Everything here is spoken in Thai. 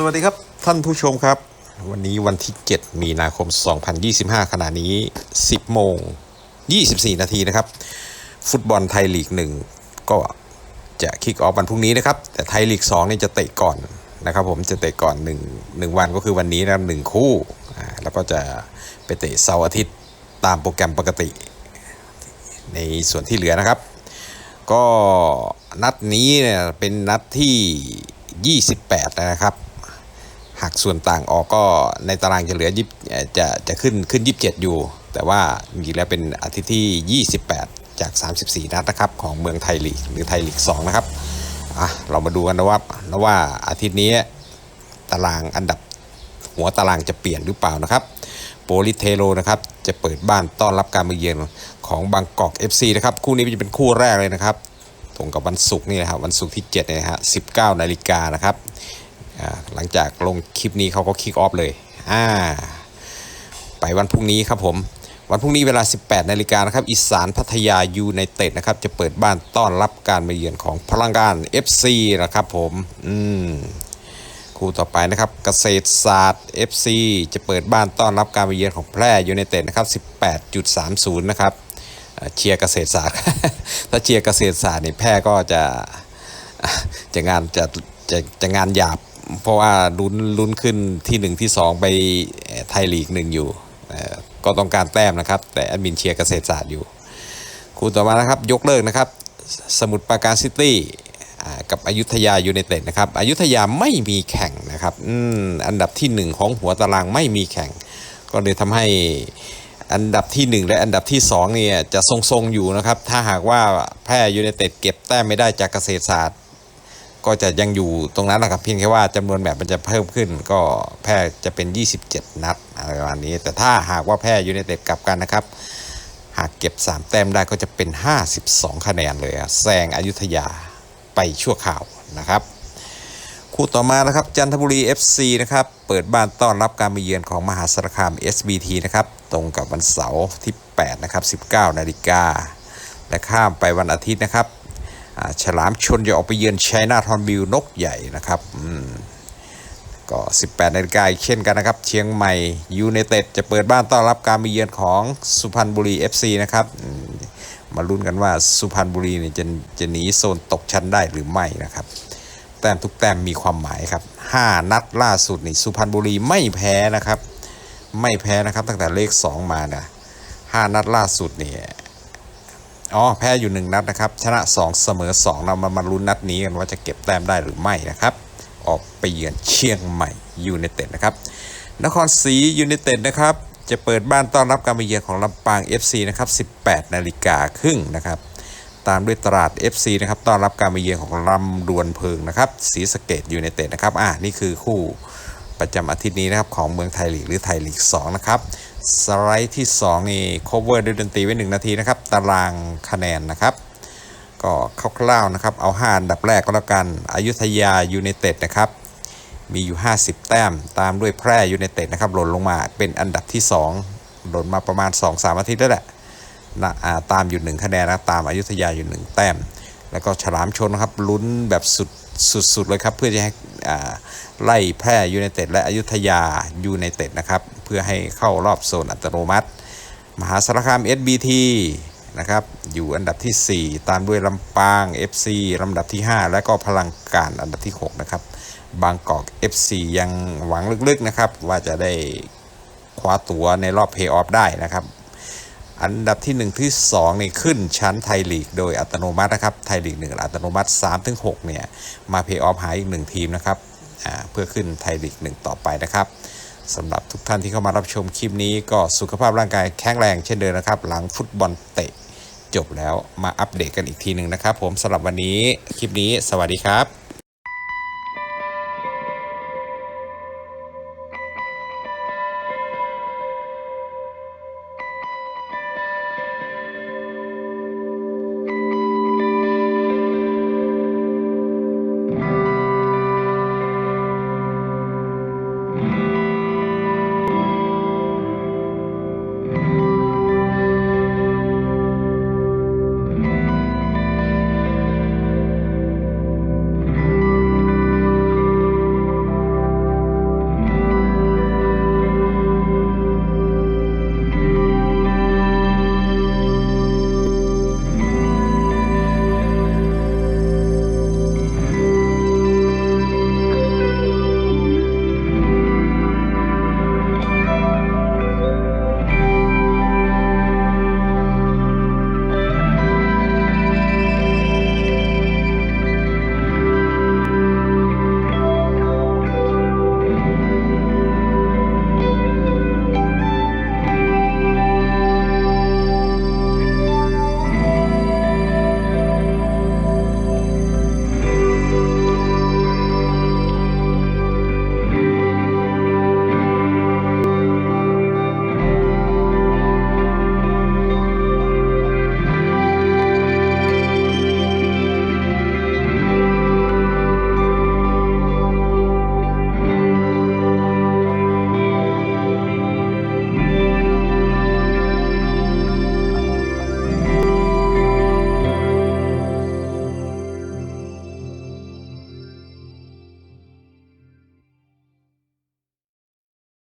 สวัสดีครับท่านผู้ชมครับ วันนี้วันที่ 7 มีนาคม 2025 ขณะนี้ 10 โมง 24 นาทีนะครับ ฟุตบอลไทยลีก 1 ก็จะคิกออฟวันพรุ่งนี้นะครับ แต่ไทยลีก2นี่จะเตะก่อนนะครับ ผมจะเตะก่อน 1 1 วันก็คือวันนี้นะครับหนึ่งคู่แล้วก็จะไปเตะเสาร์อาทิตย์ตามโปรแกรมปกติ ในส่วนที่เหลือนะครับ ก็นัดนี้เนี่ยเป็นนัดที่ 28แล้วนะครับ หักส่วนต่างออกก็ในตารางจะเหลือยิบจะจะขึ้นขึ้น 27 อยู่ แต่ว่าจริงแล้วเป็นอาทิตย์ที่ 28 จาก 34 นัดนะครับ ของเมืองไทยลีกหรือไทยลีก 2 นะครับอะเรามาดูกันนะว่านะว่าอาทิตย์นี้ตารางอันดับหัวตารางจะเปลี่ยนหรือเปล่านะครับโปลิเทโรนะครับจะเปิดบ้านต้อนรับการมาเยือนของบางกอก FC นะครับคู่นี้จะเป็นคู่แรกเลยนะครับตรงกับวันศุกร์นี่นะครับวันศุกร์ที่7เนี่ยนะฮะ19 นาฬิกานะครับ หลังจากลงคลิปนี้เขาก็คิกออฟเลยอ่าไปวันพรุ่งนี้ครับผม วันพรุ่งนี้เวลา 18 นาฬิกานะครับอีสานพัทยายูไนเต็ดนะครับ จะเปิดบ้านต้อนรับการมาเยือนของพลังงาน FC นะครับผมอืมคู่ต่อไปนะครับเกษตรศาสตร์ FC จะเปิดบ้านต้อนรับการมาเยือนของแพร่ยูไนเต็ดนะครับ 18.30 นะครับเชียร์เกษตรศาสตร์ ถ้าเชียร์เกษตรศาสตร์นี่แพร่ก็จะจะงานจะจะจะงานหยาบ เพราะว่าลุ้นลุ้นขึ้นที่1ที่2ไปเอ่อไทยลีกหนึ่งอยู่ ก็ต้องการแต้มนะครับ แต่แอดมินเชียร์เกษตรศาสตร์อยู่ คู่ต่อมานะครับยกเลิกนะครับ สมุทรปราการซิตี้กับอยุธยายูไนเต็ดนะครับอยุธยาไม่มีแข่งนะครับออันดับที่ 1 ของหัวตารางไม่มีแข่ง ก็เลยทำให้อันดับที่ 1 และอันดับที่2เนี่ยจะทรงๆอยู่นะครับ ถ้าหากว่าแพร่ยูไนเต็ดเก็บแต้มไม่ได้จากเกษตรศาสตร์ ก็จะยังอยู่ตรงนั้นนะครับเพียงแค่ว่าจำนวนแบบมันจะเพิ่มขึ้น ก็แพร่จะเป็น 27 นัดอะไรประมาณนี้ แต่ถ้าหากว่าแพร่ยูไนเต็ดกลับกันนะครับ หากเก็บ 3 แต้มได้ก็จะเป็น 52 คะแนนเลยแซงอยุธยาไปชั่วข่าวนะครับ คู่ต่อมานะครับจันทบุรี FC นะครับ เปิดบ้านต้อนรับการมาเยือนของมหาสารคาม SBT นะครับ ตรงกับวันเสาร์ที่ 8 นะครับ 19 นาฬิกาและข้ามไปวันอาทิตย์นะครับ ฉลามชนจะออกไปเยือนชัยนาทอนบิวนกใหญ่นะครับอืมก็ 18นาฬิกาเช่นกันนะครับ เชียงใหม่ยูไนเต็ดจะเปิดบ้านต้อนรับการมาเยือนของสุพรรณบุรี FC นะครับ มาลุ้นกันว่าสุพรรณบุรีเนี่ยจะจะหนีโซนตกชั้นได้หรือไม่นะครับ แต้มทุกแต้มมีความหมายครับ 5 นัดล่าสุดนี่สุพรรณบุรีไม่แพ้นะครับ ไม่แพ้นะครับตั้งแต่เลข 2 มานะ5นัดล่าสุดเนี่ย อ๋อแพ้อยู่ 1 นัดนะครับ ชนะ 2 เสมอ 2 เรามามาลุ้นนัดนี้กันว่าจะเก็บแต้มได้หรือไม่นะครับ ออกไปเยือนเชียงใหม่ยูไนเต็ดนะครับ นครศรียูไนเต็ดนะครับ จะเปิดบ้านต้อนรับการมาเยือนของลำปาง FC นะครับ 18 นาฬิกาครึ่งนะครับ ตามด้วยตราด FC นะครับต้อนรับการมาเยือนของลำดวนเพิงนะครับศรีสะเกดยูไนเต็ดนะครับอ่านี่คือคู่ประจำอาทิตย์นี้นะครับของเมืองไทยลีกหรือไทยลีก2นะครับ สไลด์ที่ 2 นี่ cover ด้วยดนตรีไว้ 1 นาทีนะครับ ตารางคะแนนนะครับ ก็คร่าวๆนะครับ เอา 5 อันดับแรกก็แล้วกันอยุธยายูไนเต็ดนะครับ มีอยู่ 50 แต้ม ตามด้วยแพร่ยูไนเต็ดนะครับ หล่นลงมาเป็นอันดับที่ 2 หล่นมาประมาณ 2-3 อาทิตย์แล้วแหละนะาตามอยู่ 1 คะแนนนะครับ ตามอายุธยาอยู่ 1 แต้ม แล้วก็ฉลามชนนะครับ ลุ้นแบบสุดสุดๆเลยครับ เพื่อจะให้ไล่แพร่ยูไนเต็ดและอยุธยายูไนเต็ดนะครับ เพื่อให้เข้ารอบโซนอัตโนมัติ มหาสารคาม SBT นะครับอยู่อันดับทีสี่ 4 ตามด้วยลำปาง FC ลำดับที่ 5 และก็พลังการอันดับที่ 6 นะครับ บางกอก FC ยังหวังลึกๆนะครับ ว่าจะได้คว้าตั๋วในรอบเพย์ออฟได้นะครับ อันดับที่ 1 ที่2นี่ขึ้นชั้นไทยลีกโดยอัตโนมัตินะครับ ไทยลีก1อัตโนมัติ3-6เนี่ย มาเพย์ออฟหายอีก 1 ทีมนะครับเพื่อขึ้นไทยลีก1ต่อไปนะครับ สำหรับทุกท่านที่เข้ามารับชมคลิปนี้ก็สุขภาพร่างกายแข็งแรงเช่นเดิมนะครับ หลังฟุตบอลเตะจบแล้วมาอัปเดตกันอีกทีหนึ่งนะครับ ผมสำหรับวันนี้คลิปนี้สวัสดีครับ